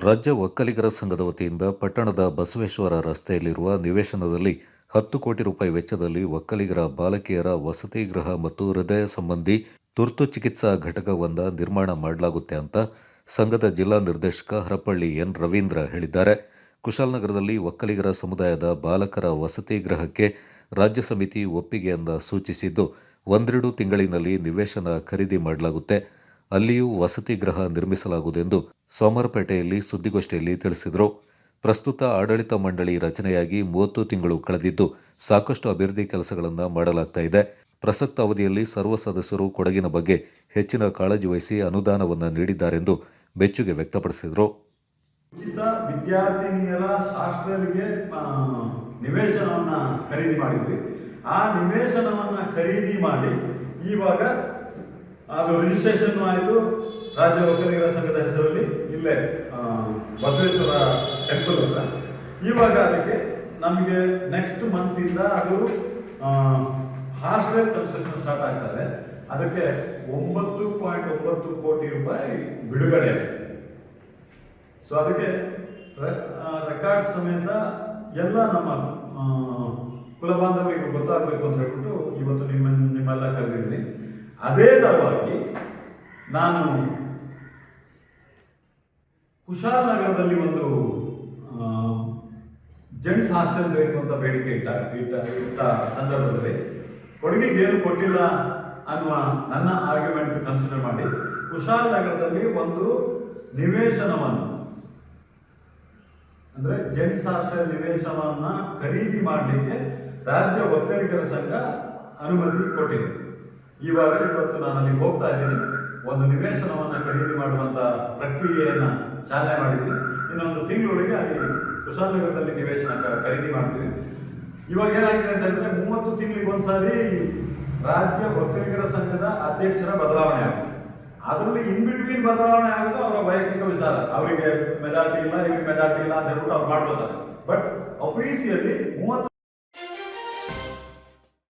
ರಾಜ್ಯ ಒಕ್ಕಲಿಗರ ಸಂಘದ ವತಿಯಿಂದ ಪಟ್ಟಣದ ಬಸವೇಶ್ವರ ರಸ್ತೆಯಲ್ಲಿರುವ ನಿವೇಶನದಲ್ಲಿ ಹತ್ತು ಕೋಟಿ ರೂಪಾಯಿ ವೆಚ್ಚದಲ್ಲಿ ಒಕ್ಕಲಿಗರ ಬಾಲಕಿಯರ ವಸತಿ ಗೃಹ ಮತ್ತು ಹೃದಯ ಸಂಬಂಧಿ ತುರ್ತು ಚಿಕಿತ್ಸಾ ಘಟಕವೊಂದ ನಿರ್ಮಾಣ ಮಾಡಲಾಗುತ್ತೆ ಅಂತ ಸಂಘದ ಜಿಲ್ಲಾ ನಿರ್ದೇಶಕ ಹರಪಳ್ಳಿ ಎನ್ ರವೀಂದ್ರ ಹೇಳಿದ್ದಾರೆ. ಕುಶಾಲನಗರದಲ್ಲಿ ಒಕ್ಕಲಿಗರ ಸಮುದಾಯದ ಬಾಲಕರ ವಸತಿ ಗೃಹಕ್ಕೆ ರಾಜ್ಯ ಸಮಿತಿ ಒಪ್ಪಿಗೆಯನ್ನ ಸೂಚಿಸಿದ್ದು, ಒಂದೆರಡು ತಿಂಗಳಿನಲ್ಲಿ ನಿವೇಶನ ಖರೀದಿ ಮಾಡಲಾಗುತ್ತೆ. ಅಲ್ಲಿಯೂ ವಸತಿ ಗೃಹ ನಿರ್ಮಿಸಲಾಗುವುದೆಂದು ಸೋಮರಪೇಟೆಯಲ್ಲಿ ಸುದ್ದಿಗೋಷ್ಠಿಯಲ್ಲಿ ತಿಳಿಸಿದರು. ಪ್ರಸ್ತುತ ಆಡಳಿತ ಮಂಡಳಿ ರಚನೆಯಾಗಿ ಮೂವತ್ತು ತಿಂಗಳು ಕಳೆದಿದ್ದು ಸಾಕಷ್ಟು ಅಭಿವೃದ್ಧಿ ಕೆಲಸಗಳನ್ನು ಮಾಡಲಾಗ್ತಾ ಇದೆ. ಪ್ರಸಕ್ತ ಅವಧಿಯಲ್ಲಿ ಸರ್ವ ಸದಸ್ಯರು ಕೊಡಗಿನ ಬಗ್ಗೆ ಹೆಚ್ಚಿನ ಕಾಳಜಿ ವಹಿಸಿ ಅನುದಾನವನ್ನು ನೀಡಿದ್ದಾರೆಂದು ಮೆಚ್ಚುಗೆ ವ್ಯಕ್ತಪಡಿಸಿದರು. ವಿದ್ಯಾರ್ಥಿನಿಯರ ಹಾಸ್ಟೆಲ್ಗೆ ನಿವೇಶನವನ್ನ ಖರೀದಿ ಮಾಡಿದ್ವಿ. ಆ ನಿವೇಶನವನ್ನ ಖರೀದಿ ಮಾಡಿ ಇವಾಗ ಅದು ರಿಜಿಸ್ಟ್ರೇಷನ್ ಆಯಿತು. ರಾಜ್ಯ ಒಕ್ಕಲಿಗರ ಸಂಘದ ಹೆಸರಲ್ಲಿ ಇಲ್ಲೇ ಬಸವೇಶ್ವರ ಟೆಂಪಲ್ ಅಂತ ಇವಾಗ ಅದಕ್ಕೆ ನಮಗೆ ನೆಕ್ಸ್ಟ್ ಮಂತಿಂದ ಅದು ಹಾಸ್ಟೆಲ್ ಕನ್ಸ್ಟ್ರಕ್ಷನ್ ಸ್ಟಾರ್ಟ್ ಆಗ್ತದೆ ಅದಕ್ಕೆ ಒಂಬತ್ತು ಪಾಯಿಂಟ್ ಒಂಬತ್ತು ಕೋಟಿ ರೂಪಾಯಿ ಬಿಡುಗಡೆ ಸೊ ಅದಕ್ಕೆ ರೆಕಾರ್ಡ್ ಸಮೇತ ಎಲ್ಲ ನಮ್ಮ ಕುಲಬಾಂಧವರಿಗೆ ಗೊತ್ತಾಗಬೇಕು ಅಂತ ಹೇಳ್ಬಿಟ್ಟು ಇವತ್ತು ನಿಮ್ಮ, ನಿಮ್ಮೆಲ್ಲ ಕರೆದಿದ್ದೀನಿ. ಅದೇ ತರವಾಗಿ ನಾನು ಕುಶಾಲನಗರದಲ್ಲಿ ಒಂದು ಜೆಂಟ್ಸ್ ಹಾಸ್ಟೆಲ್ ಬೇಕು ಅಂತ ಬೇಡಿಕೆ ಇಟ್ಟ ಇಟ್ಟ ಇಟ್ಟ ಸಂದರ್ಭದಲ್ಲಿ ಕೊಡುಗೆಗೇನು ಕೊಟ್ಟಿಲ್ಲ ಅನ್ನುವ ನನ್ನ ಆರ್ಗ್ಯುಮೆಂಟ್ ಕನ್ಸಿಡರ್ ಮಾಡಿ ಕುಶಾಲನಗರದಲ್ಲಿ ಒಂದು ನಿವೇಶನವನ್ನು, ಅಂದ್ರೆ ಜೆಂಟ್ಸ್ ಹಾಸ್ಟೆಲ್ ನಿವೇಶನವನ್ನ ಖರೀದಿ ಮಾಡಲಿಕ್ಕೆ ರಾಜ್ಯ ಒಕ್ಕಲಿಗರ ಸಂಘ ಅನುಮತಿ ಕೊಟ್ಟಿದೆ. ಇವಾಗ ಇವತ್ತು ನಾನು ಅಲ್ಲಿ ಹೋಗ್ತಾ ಇದ್ದೀನಿ. ಒಂದು ನಿವೇಶನವನ್ನು ಖರೀದಿ ಮಾಡುವಂತ ಪ್ರಕ್ರಿಯೆಯನ್ನ ಚಾಲನೆ ಮಾಡಿದ್ದೀನಿ. ಇನ್ನೊಂದು ತಿಂಗಳೊಳಗೆ ಅಲ್ಲಿ ಕುಶಾಲನಗರದಲ್ಲಿ ನಿವೇಶನ ಖರೀದಿ ಮಾಡ್ತೀನಿ. ಇವಾಗ ಏನಾಗಿದೆ ಅಂತ ಹೇಳಿದ್ರೆ ಮೂವತ್ತು ತಿಂಗಳಿಗೆ ಒಂದ್ಸಾರಿ ರಾಜ್ಯ ಒಕ್ಕಲಿಗರ ಸಂಘದ ಅಧ್ಯಕ್ಷರ ಬದಲಾವಣೆ ಆಗುತ್ತೆ. ಅದರಲ್ಲಿ ಇನ್ ಬಿಟ್ವೀನ್ ಬದಲಾವಣೆ ಆಗೋದು ಅವರ ವೈಯಕ್ತಿಕ ವಿಚಾರ. ಅವರಿಗೆ ಮೆಜಾರಿಟಿ ಇಲ್ಲ, ಇವರಿಗೆ ಮೆಜಾರಿಟಿ ಇಲ್ಲ ಅಂತ ಹೇಳ್ಬಿಟ್ಟು ಅವ್ರು ಮಾಡ್ಬೋದಾರೆ ಬಟ್ ಅಫೀಸಿಯಲ್ಲಿ ಮೂವತ್ತು